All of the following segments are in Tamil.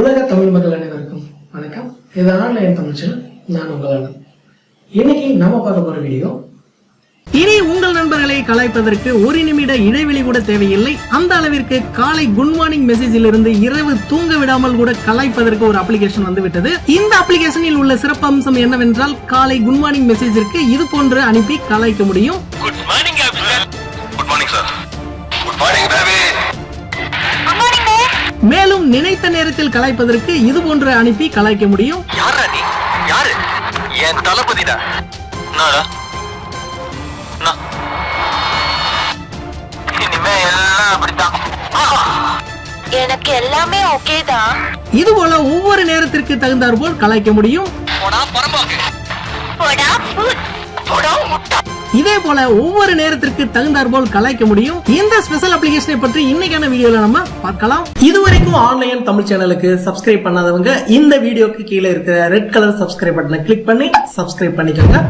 உலக தமிழ் மக்கள் அனைவருக்கும் வணக்கம். இது ஆன்லைன் தமிழ் சேனல் நான் உங்கள் இன்னைக்கு நாம பார்க்க போற வீடியோ இனி உங்கள் நண்பர்களை கலாய்ப்பதற்கு ஒரு நிமிட இடைவெளி கூட தேவையில்லை. அந்த அளவிற்கு காலை குட் மார்னிங் மெசேஜில் இருந்து இரவு தூங்க விடாமல் கூட கலாய்ப்பதற்கு ஒரு அப்ளிகேஷன் வந்து விட்டது இந்த அப்ளிகேஷனில் உள்ள சிறப்பு அம்சம் என்னவென்றால் காலை குட் மார்னிங் மெசேஜிற்கு இது போன்று அனுப்பி கலாய்க்க முடியும். குட் மார்னிங் மேலும் நினைத்த நேரத்தில் கலாய்ப்பதற்கு இது போன்று அனுப்பி கலாய்க்க முடியும்! எனக்கு எல்லாமே ஓகே தான் இது போல ஒவ்வொரு நேரத்திற்கு தகுந்தாற் போல் கலாய்க்க முடியும். போடா பரம்போக்கு. போடா. போடா முட்டா. இதே போல ஒவ்வொரு நேரத்திற்கு தகுந்தாற் போல் கலாய்க்க முடியும். இந்த ஸ்பெஷல் அப்ளிகேஷனை பற்றி இன்னைக்கான வீடியோல நம்ம பார்க்கலாம். இதுவரைக்கும் ஆன்லைன் தமிழ் சேனலுக்கு சப்ஸ்கிரைப் பண்ணாதவங்க இந்த வீடியோக்கு கீழே இருக்கிற ரெட் கலர் சப்ஸ்கிரைப் பட்டனை கிளிக் பண்ணி சப்ஸ்கிரைப் பண்ணிக்கோங்க.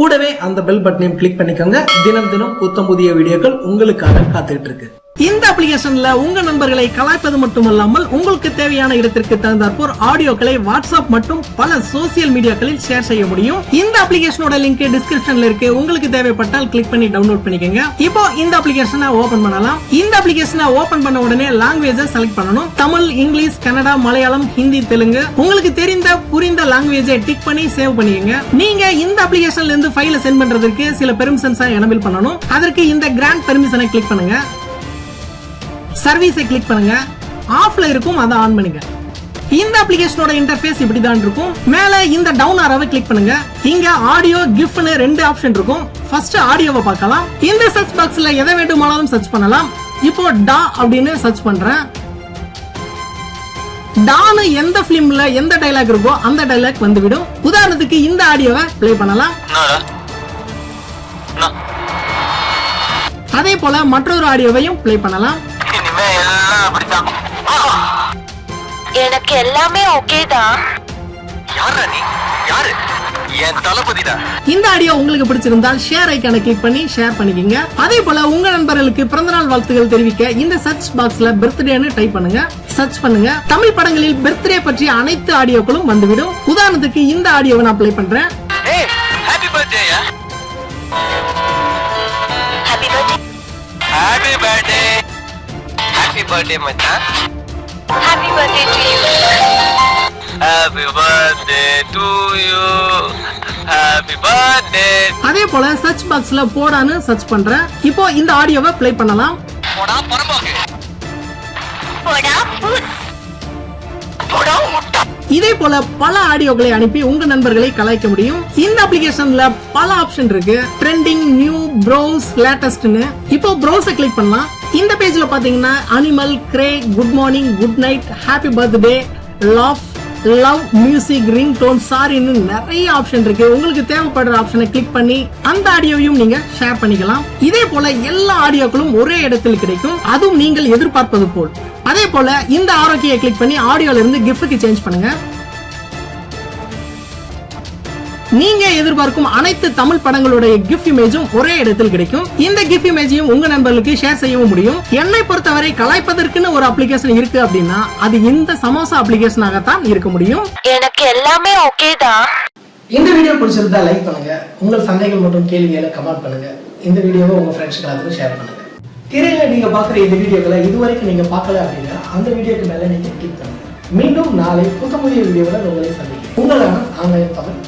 கூடவே அந்த பெல் பட்டனையும் கிளிக் பண்ணிக்கோங்க. தினம் தினம் புத்தம் புதிய வீடியோக்கள் உங்களுக்காக காத்துக்கிட்டு இருக்கு. இந்த அப்ளிகேஷன்ல உங்க நண்பர்களை கலாய்ப்பது மட்டுமல்லாமல் உங்களுக்கு தேவையான இடத்திற்கு தகுந்தாற்போர் ஆடியோக்களை வாட்ஸ்அப் மற்றும் பல சோசியல் மீடியாக்களில் ஷேர் செய்ய முடியும். இந்த அப்ளிகேஷனோட லிங்க் டிஸ்கிரிப்ஷன்ல இருக்கு. உங்களுக்கு தேவைப்பட்டால் கிளிக் பண்ணி டவுன்லோட் பண்ணிக்கோங்க. இப்போ இந்த அப்ளிகேஷனை ஓபன் பண்ணலாம். இந்த அப்ளிகேஷனை ஓபன் பண்ண உடனே லாங்குவேஜ செலக்ட் பண்ணணும். தமிழ் இங்கிலீஷ் கன்னடா மலையாளம் ஹிந்தி தெலுங்கு. உங்களுக்கு தெரிந்த புரிந்த லாங்குவேஜை டிக் பண்ணி சேவ் பண்ணிக்கங்க. நீங்க இந்த அப்ளிகேஷன்ல இருந்து ஃபைலை சென்ட் பண்றதுக்கு சில பெர்மிஷன்ஸை எனபிள் பண்ணணும். அதற்கு இந்த கிராண்ட் பெர்மிஷனை கிளிக் பண்ணுங்க. சர்வீஸை கிளிக் பண்ணுங்க. ஆஃப்ல இருக்கும் அதை ஆன் பண்ணுங்க. இந்த அப்ளிகேஷனோட இன்டர்ஃபேஸ் இப்படி தான் இருக்கும். மேல இந்த டவுன் ஆரோவை கிளிக் பண்ணுங்க. இங்க ஆடியோ கிஃப்ட்னு ரெண்டு ஆப்ஷன் இருக்கும். ஃபர்ஸ்ட் ஆடியோவை பார்க்கலாம். இந்த சர்ச் பாக்ஸ்ல எதை வேண்டுமானாலும் சர்ச் பண்ணலாம். இப்போ டா அப்படின்னு சர்ச் பண்றேன். டானு எந்த பிலிம்ல எந்த டைலாக் இருக்கோ அந்த டைலாக் வந்துவிடும். உதாரணத்துக்கு இந்த ஆடியோவை ப்ளே பண்ணலாம்? அதே போல மற்றொரு ஆடியோவையும் ப்ளே பண்ணலாம். எனக்கு எல்லாமே ஓகே தான். யாரா நீ? யாரு? என் தளபதிடா. இந்த ஆடியோ உங்களுக்கு பிடிச்சிருந்தால் ஷேர் ஐக்கானை கிளிக் பண்ணி ஷேர் பண்ணிக்கங்க. அதே போல உங்க நண்பர்களுக்கு பிறந்தநாள் வாழ்த்துகள் தெரிவிக்க இந்த சர்ச் பாக்ஸ்ல பர்த்டேன்னு டைப் பண்ணுங்க. சர்ச் பண்ணுங்க. தமிழ் படங்களில் பர்த்டே பற்றிய அனைத்து ஆடியோக்களும் வந்துவிடும். உதாரணத்துக்கு இந்த ஆடியோவை நான் ப்ளே பண்றேன். Happy பர்த்டேயா happy birthday happy birthday happy birthday மச்சான். அதே போல சர்ச் பாக்ஸ்ல போடான்னு சர்ச் பண்றேன். இப்போ இந்த ஆடியோவை ப்ளே பண்ணலாம். போடா பரம்போக்கு போடா. போடா முட்டா. இதே போல பல ஆடியோக்களை அனுப்பி உங்க நண்பர்களை கலாய்க்க முடியும். இந்த அப்ளிகேஷன்ல பல ஆப்ஷன் இருக்கு. ட்ரெண்டிங் நியூ ப்ரௌஸ் லேட்டஸ்ட்னு இப்போ ப்ரௌஸை கிளிக் பண்ணலாம். இந்த பேஜ்ல பாத்தீங்கன்னா animal grey good morning good night happy birthday laugh love music ring tone சாரின்னு நிறைய ஆப்ஷன் இருக்கு. உங்களுக்கு தேவைப்படுற ஆப்ஷனை கிளிக் பண்ணி அந்த ஆடியோவையும் நீங்க ஷேர் பண்ணிக்கலாம். இதே போல எல்லா ஆடியோக்களும் ஒரே இடத்தில் கிடைக்கும். அதுவும் நீங்கள் எதிர்பார்ப்பது போல். அதே போல இந்த ஆரோக்கியை கிளிக் பண்ணி ஆடியோல இருந்து கிஃப்ட்டுக்கு சேஞ்ச் பண்ணுங்க. நீங்க எதிர்பார்க்கும் அனைத்து தமிழ் படங்களுடைய கிஃப்ட் இமேஜும் ஒரே இடத்தில் கிடைக்கும். இந்த கிஃப்ட் இமேஜையும் உங்க நண்பர்களுக்கு ஷேர் செய்யவும் முடியும். என்னை பொறுத்தவரை கலாய்ப்பதற்குன்னு ஒரு அப்ளிகேஷன் இருக்கு அப்படின்னா அது இந்த சமோசா அப்ளிகேஷனாகத்தான் இருக்க முடியும். எனக்கு எல்லாமே ஓகே தான். இந்த வீடியோ பிடிச்சிருந்தா லைக் பண்ணுங்க. உங்கள் சந்தேகங்கள் மற்றும் கேள்விகளை கமெண்ட் பண்ணுங்க. இந்த வீடியோவை உங்க ஃப்ரெண்ட்ஸ்க்கு எல்லாத்துக்கும் ஷேர் பண்ணுங்க. திரையில நீங்க பாக்குற இந்த வீடியோக்களை இதுவரைக்கும் நீங்க பார்க்கல அப்படின்னா அந்த வீடியோக்கு மேல நீங்க கிளிக் பண்ணுங்க. மீண்டும் நாளை புத்த புதிய வீடியோவில் உங்களை சந்திக்கிறேன். உங்களான ஆன்லைன் தமிழ்